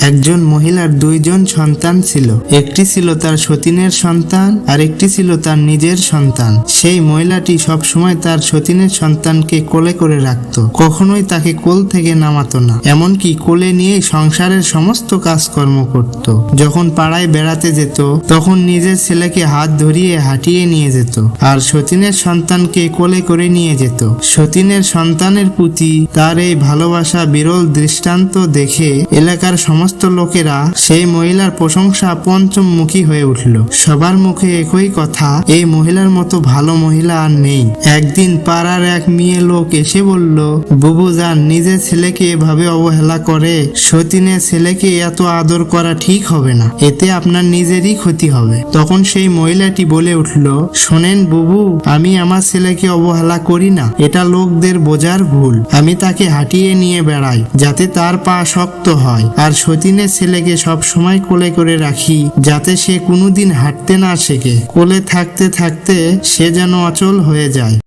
একজন মহিলার দুইজন সন্তান ছিল। একটি ছিল তার সতীনের সন্তান আর একটি ছিল তার নিজের সন্তান। সেই মহিলাটি সব সময় তার সতীনের সন্তানকে কোলে করে রাখত। কখনোই তাকে কোল থেকে নামাতো না, এমনকি কোলে নিয়ে সংসারের সমস্ত কাজকর্ম করত। যখন পাড়ায় বেড়াতে যেত, তখন নিজের ছেলেকে হাত ধরিয়ে হাঁটিয়ে নিয়ে যেত, আর সতীনের সন্তানকে কোলে করে নিয়ে যেত। সতীনের সন্তানের প্রতি তার এই ভালোবাসা বিরল দৃষ্টান্ত দেখে এলাকার সমস্ত লোকেরা সেই মহিলার প্রশংসা পঞ্চমুখী হয়ে উঠল। সবার মুখে একই কথা, এই মহিলার মতো ভালো মহিলা আর নেই। একদিন পাড়ার এক মেয়ে লোক এসে বলল, বুবু যান, নিজের ছেলেকে এভাবে অবহেলা করে, সতীনের ছেলেকে এত আদর করা ঠিক হবে না। এতে আপনার নিজেরই ক্ষতি হবে। তখন সেই মহিলাটি বলে উঠল, শোনেন বুবু, আমি আমার ছেলেকে অবহেলা করি না। এটা লোকদের বোঝার ভুল। আমি তাকে হাঁটিয়ে নিয়ে বেড়াই, যাতে তার পা শক্ত হয়। আর সতীনের ছেলেকে সব সময় কোলে করে রাখি, যাতে সে কোনোদিন হাঁটতে না শেখে। কোলে থাকতে থাকতে সে যেন অচল হয়ে যায়।